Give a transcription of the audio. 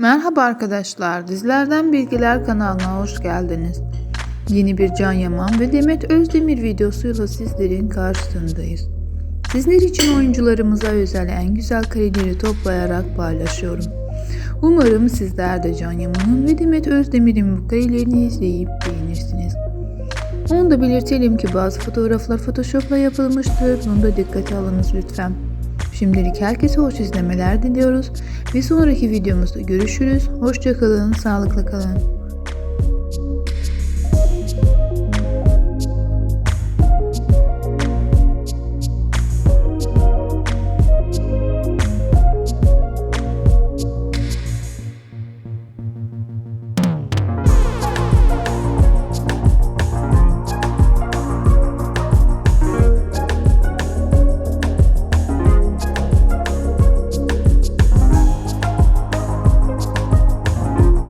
Merhaba arkadaşlar, Dizilerden Bilgiler kanalına hoş geldiniz. Yeni bir Can Yaman ve Demet Özdemir videosuyla sizlerin karşısındayız. Sizler için oyuncularımıza özel en güzel kareleri toplayarak paylaşıyorum. Umarım sizler de Can Yaman'ın ve Demet Özdemir'in bu karelerini izleyip beğenirsiniz. Onu da belirtelim ki bazı fotoğraflar Photoshop'la yapılmıştır. Bunu da dikkate alınız lütfen. Şimdilik herkese hoş izlemeler diliyoruz. Bir sonraki videomuzda görüşürüz. Hoşçakalın, sağlıkla kalın.